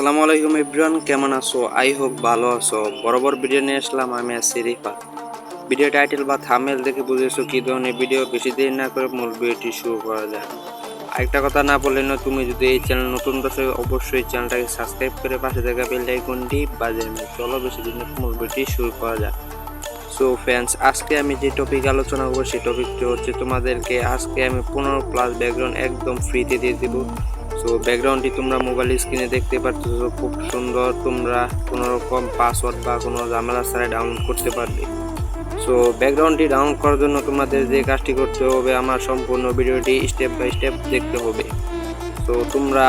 আসসালামু আলাইকুম ইব্রান কেমন আছো? আই হোক ভালো আছো। বরাবর ভিডিও নিয়ে আসলাম, আমি আছি রিফা ভিডিও টাইটেল বা থামেল দেখে বুঝেছ কি ধরনের ভিডিও, বেশি দেরি না করে মূল ভিডিওটি শুরু করা যায় আরেকটা কথা না বললে না, তুমি যদি এই চ্যানেল নতুন দর্শক অবশ্যই চ্যানেলটাকে সাবস্ক্রাইব করে পাশে থাকা বেল আইকনটি বাজে চলো বেশি দিন মূল ভিডিওটি শুরু করা যাক। সো ফ্রেন্ডস আজকে আমি যে টপিক আলোচনা করব, সেই টপিকটি হচ্ছে তোমাদেরকে আজকে আমি পনেরো প্লাস ব্যাকগ্রাউন্ড একদম ফ্রিতে দিয়ে দেবো। সো ব্যাকগ্রাউন্ডটি তোমরা মোবাইল স্ক্রিনে দেখতে পাচ্ছ খুব সুন্দর তোমরা কোনো রকম পাসওয়ার্ড বা কোনো ঝামেলা ছাড়াই ডাউনলোড করতে পারবে। সো ব্যাকগ্রাউন্ডটি ডাউনলোড করার জন্য তোমাদের যে কাজটি করতে হবে, আমার সম্পূর্ণ ভিডিওটি স্টেপ বাই স্টেপ দেখতে হবে। তো তোমরা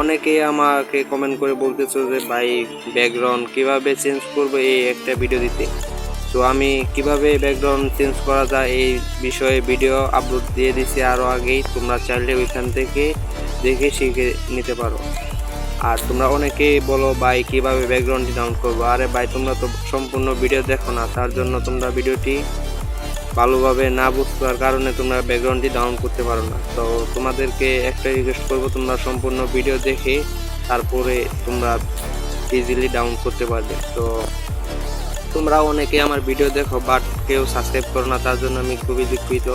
অনেকেই আমাকে কমেন্ট করে বলতেছো যে, ভাই ব্যাকগ্রাউন্ড কীভাবে চেঞ্জ করব এই একটা ভিডিও দিতে? তো আমি কীভাবে ব্যাকগ্রাউন্ড চেঞ্জ করা যায় এই বিষয়ে ভিডিও আপলোড দিয়ে দিছি আরও আগেই। তোমরা চাইলে ওইখান থেকে দেখে শিখে নিতে পারো। আর তোমরা অনেকেই বলো, ভাই, কীভাবে ব্যাকগ্রাউন্ডটি ডাউন করব? আরে ভাই, তোমরা তো সম্পূর্ণ ভিডিও দেখো না, তার জন্য তোমরা ভিডিওটি ভালোভাবে না বুঝতে কারণে তোমরা ব্যাকগ্রাউন্ডটি ডাউন করতে পারো না। তো তোমাদেরকে একটা রিকোয়েস্ট করব, তোমরা সম্পূর্ণ ভিডিও দেখে তারপরে তোমরা ইজিলি ডাউন করতে পারবে। তো তোমরা অনেকে আমার ভিডিও দেখো বাট কেউ সাবস্ক্রাইব করো না, তার জন্য আমি খুবই দুঃখিত।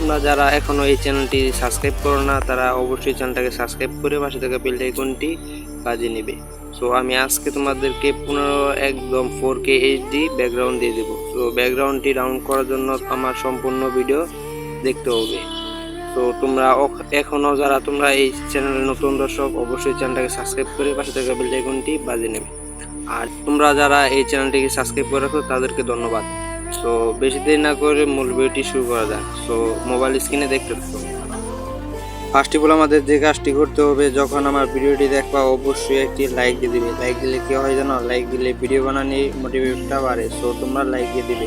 তোমরা যারা এখনও এই চ্যানেলটি সাবস্ক্রাইব করো না, তারা অবশ্যই চ্যানেলটাকে সাবস্ক্রাইব করে পাশে থাকা বেল আইকনটি বাজিয়ে নেবে। সো আমি আজকে তোমাদেরকে পনেরো একদম ফোর কে এইচডি ব্যাকগ্রাউন্ড দিয়ে দেবো। তো ব্যাকগ্রাউন্ডটি রাউন্ড করার জন্য আমার সম্পূর্ণ ভিডিও দেখতে হবে। তো তোমরা অখ- এখনও যারা তোমরা এই চ্যানেলের নতুন দর্শক, অবশ্যই চ্যানেলটাকে সাবস্ক্রাইব করে পাশে থাকা বেল আইকনটি বাজিয়ে নেবে। আর তোমরা যারা এই চ্যানেলটিকে সাবস্ক্রাইব করে রাখো তাদেরকে ধন্যবাদ। সো বেশি দেরি না করে মূল ভিডিওটি শুরু করা যাক। সো মোবাইল স্ক্রিনে দেখতে থাকো ফার্স্ট অফ আমাদের যে কাজটি করতে হবে, যখন আমার ভিডিওটি দেখবা, অবশ্যই একটি লাইক দিয়ে দিবে। লাইক দিলে কি হয় জানো? লাইক দিলে ভিডিও বানানোর মোটিভেটটা বাড়ে। সো তোমরা লাইক দিয়ে দিবে।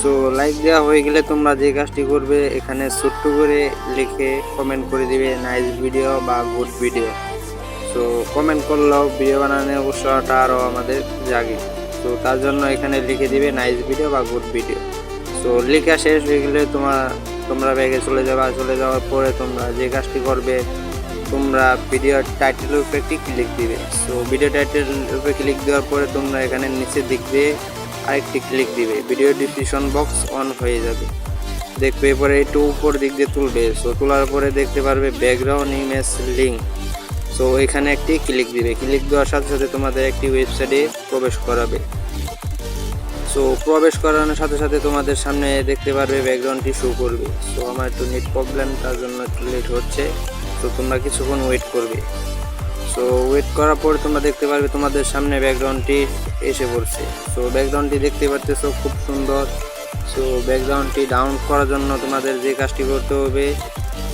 সো লাইক দেওয়া হয়ে গেলে তোমরা যে কাজটি করবে, এখানে ছোট্ট করে লিখে কমেন্ট করে দিবে নাইস ভিডিও বা গুড ভিডিও সো কমেন্ট করলেও ভিডিও বানানোর উৎসাহটা আরও আমাদের জাগে। তো তার জন্য এখানে লিখে দিবে নাইস ভিডিও বা গুড ভিডিও সো লেখা শেষ হয়ে গেলে তোমার, তোমরা ব্যাগে চলে যাবে, চলে যাওয়ার পরে তোমরা যে কাজটি করবে, তোমরা ভিডিও টাইটেলের উপরে একটি ক্লিক দিবে। সো ভিডিও টাইটেল উপরে ক্লিক দেওয়ার পরে তোমরা এখানে নিচের দিক দিয়ে আরেকটি ক্লিক দিবে। ভিডিও ডিসক্রিপশন বক্স অন হয়ে যাবে। দেখবে এরপরে একটু উপর দিক দিয়ে তুলবে। সো তোলার পরে দেখতে পারবে ব্যাকগ্রাউন্ড ইমেজ লিঙ্ক সো এখানে একটি ক্লিক দিবে। ক্লিক দেওয়ার সাথে সাথে তোমাদের একটি ওয়েবসাইটে প্রবেশ করাবে। সো প্রবেশ করানোর সাথে সাথে তোমাদের সামনে দেখতে পারবে ব্যাকগ্রাউন্ডটি শো করবে। সো আমার একটু নেট প্রবলেম তার জন্য একটু লেট হচ্ছে। তো তোমরা কিছুক্ষণ ওয়েট করবে। সো ওয়েট করার পর তোমরা দেখতে পারবে তোমাদের সামনে ব্যাকগ্রাউন্ডটি এসে পড়ছে। সো ব্যাকগ্রাউন্ডটি দেখতে পারতেছো, খুব সুন্দর। সো ব্যাকগ্রাউন্ডটি ডাউন করার জন্য তোমাদের যে কাজটি করতে হবে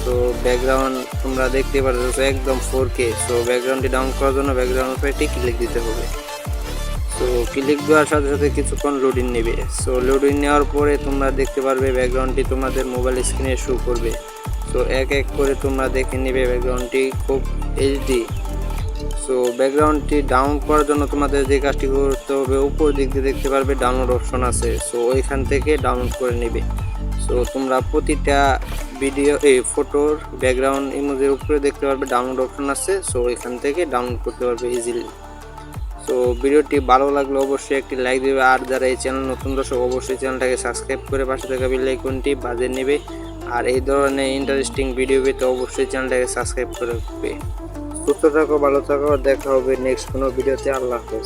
তো ব্যাকগ্রাউন্ড তোমরা দেখতে পারতেছো একদম ফোর কে সো ব্যাকগ্রাউন্ডটি ডাউন করার জন্য ব্যাকগ্রাউন্ড একটি ক্লিক দিতে হবে। সো ক্লিক দেওয়ার সাথে সাথে কিছুক্ষণ লোডিং নেবে। সো লোডিং নেওয়ার পরে তোমরা দেখতে পারবে ব্যাকগ্রাউন্ডটি তোমাদের মোবাইল স্ক্রিনে শো করবে। সো এক এক করে তোমরা দেখে নেবে ব্যাকগ্রাউন্ডটি খুব এইচডি সো ব্যাকগ্রাউন্ডটি ডাউন করার জন্য তোমাদের যে কাজটি করতে হবে, উপর দিক দিয়ে দেখতে পারবে ডাউনলোড অপশন আছে। সো ওইখান থেকে ডাউনলোড করে নেবে। সো তোমরা প্রতিটা ভিডিও এই ফটোর ব্যাকগ্রাউন্ড ইমোজের উপরে দেখতে পারবে ডাউনলোড অপশন আছে সো এখান থেকে ডাউনলোড করতে পারবে ইজিলি তো ভিডিওটি ভালো লাগলে অবশ্যই একটি লাইক দেবে, আর যারা এই চ্যানেল নতুন দর্শক, অবশ্যই চ্যানেলটাকে সাবস্ক্রাইব করে পাশে থাকা বেল আইকনটি বাজে নেবে, আর এই ধরনের ইন্টারেস্টিং ভিডিও পেতে অবশ্যই চ্যানেলটাকে সাবস্ক্রাইব করে রাখবে। সুস্থ থাকো, ভালো থাকো, দেখা হবে নেক্সট কোনো ভিডিওতে আল্লাহ হাফেজ।